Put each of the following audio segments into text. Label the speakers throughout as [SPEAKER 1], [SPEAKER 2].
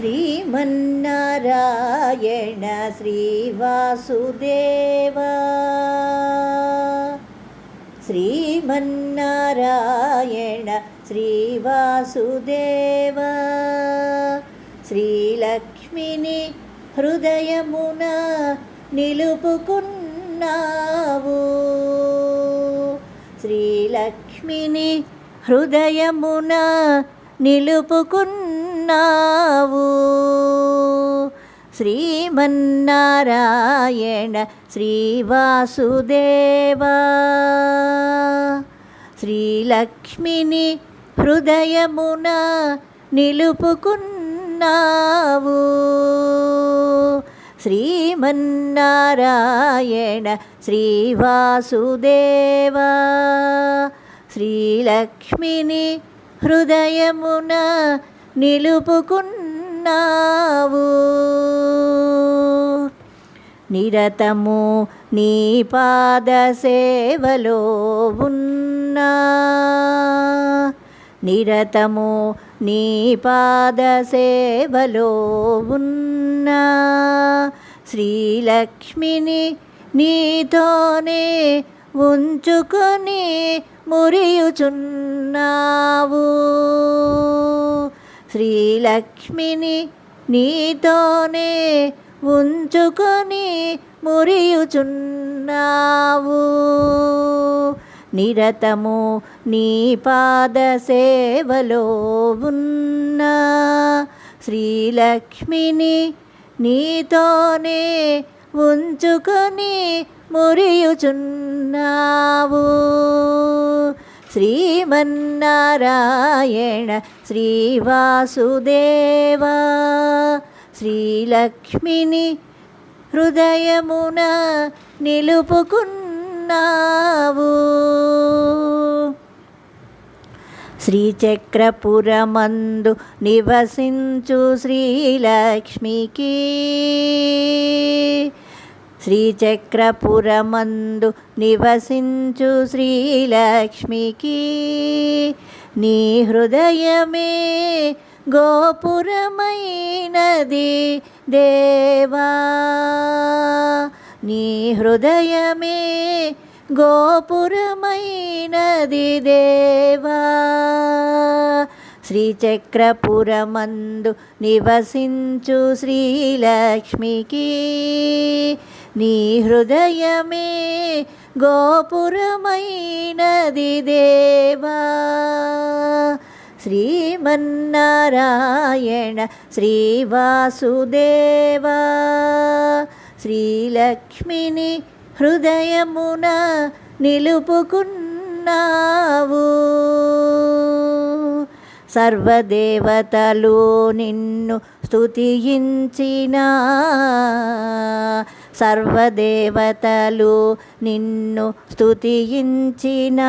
[SPEAKER 1] శ్రీమన్నారాయణ శ్రీవాసుదేవ శ్రీమన్నారాయణ శ్రీవాసుదేవ శ్రీలక్ష్మిని హృదయమున నిలుపుకున్నావు శ్రీలక్ష్మిని హృదయమున నిలుపుకున్న ఉన్నావు. శ్రీమన్నారాయణ శ్రీవాసుదేవా. శ్రీలక్ష్మిని హృదయమున నిలుపుకున్నావు. శ్రీమన్నారాయణ శ్రీవాసుదేవా. శ్రీలక్ష్మిని హృదయమున నిలుపుకున్నావు. నిరతము నీ పాద సేవలో ఉన్నా. నిరతము నీ పాద సేవలో ఉన్నా. శ్రీలక్ష్మిని నీతోనే ఉంచుకొని మురియుచున్నావు. శ్రీలక్ష్మిని నీతోనే ఉంచుకొని మురియుచున్నావు. నిరతము నీ పాద సేవలో ఉన్నా శ్రీలక్ష్మిని నీతోనే ఉంచుకొని మురియుచున్నావు. శ్రీమన్నారాయణ శ్రీవాసుదేవా శ్రీలక్ష్మిని హృదయమున నిలుపుకున్నావు శ్రీచక్రపురమందు నివసించు శ్రీలక్ష్మికి శ్రీచక్రపురమందు నివసించు శ్రీలక్ష్మికి. నీ హృదయమే గోపురమైనది దేవా. నీ హృదయమే గోపురమైనది దేవా. శ్రీచక్రపురమందు నివసించు శ్రీలక్ష్మికి. నీ హృదయమే గోపురమైనది దేవా. శ్రీమన్నారాయణ శ్రీవాసుదేవా. శ్రీలక్ష్మిని హృదయమున నిలుపుకున్నావు. సర్వదేవతలు నిన్ను స్థుతించిన సర్వదేవతలు నిన్ను స్థుతించిన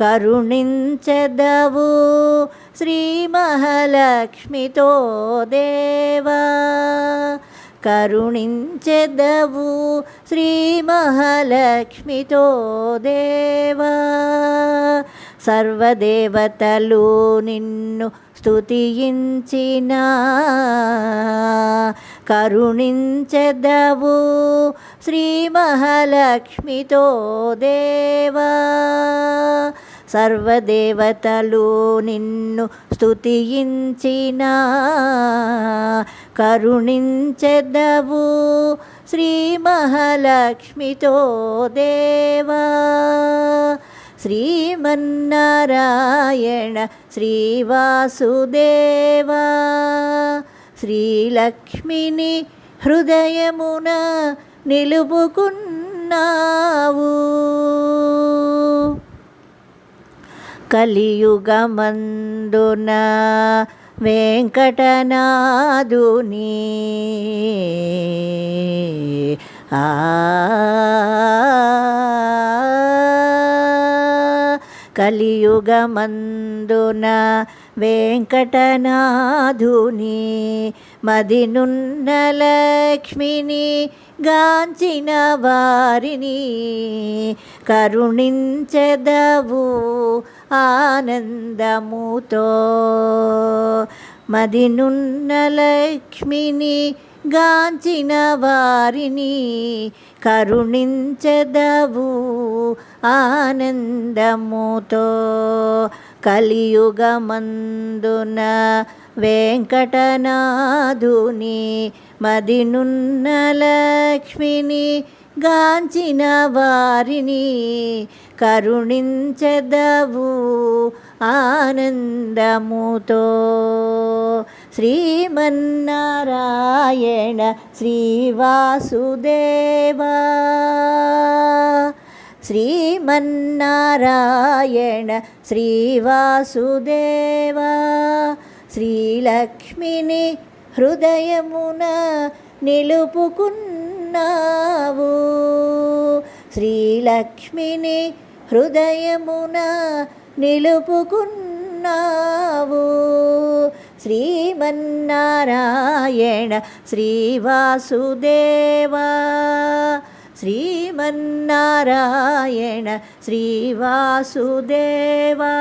[SPEAKER 1] కరుణించదవు శ్రీ మహాలక్ష్మితో దేవా. కరుణించెదవు శ్రీ మహాలక్ష్మితో దేవా. సర్వదేవతలు నిన్ను స్తుతించిన. కరుణించెదవు శ్రీ మహాలక్ష్మితో దేవా. సర్వదేవతలు నిన్ను స్తుతించిన. కరుణించెదవు శ్రీ మహాలక్ష్మితో దేవా. శ్రీమన్నారాయణ శ్రీవాసుదేవా శ్రీలక్ష్మిని హృదయమున నిలుపుకున్నావు కలియుగమందున వెంకటనాదుని ఆ కలియుగమందున వెంకటనాథుని మదినున్న లక్ష్మిని గాంచిన వారిని కరుణించెదవు ఆనందముతో. మదినున్న లక్ష్మిని గాంచిన వారిని కరుణించదవు ఆనందముతో. కలియుగమందున వెంకటనాథుని మదినున్న లక్ష్మిని గాంచిన వారిని కరుణించదవు ఆనందముతో. శ్రీమన్నారాయణ శ్రీవాసుదేవా. శ్రీమన్నారాయణ శ్రీవాసుదేవా. శ్రీలక్ష్మిని హృదయమున నిలుపుకున్నావు. శ్రీలక్ష్మిని హృదయమున నిలుపుకున్నావు. శ్రీమన్నారాయణ శ్రీవాసుదేవా. శ్రీమన్నారాయణ శ్రీవాసుదేవా.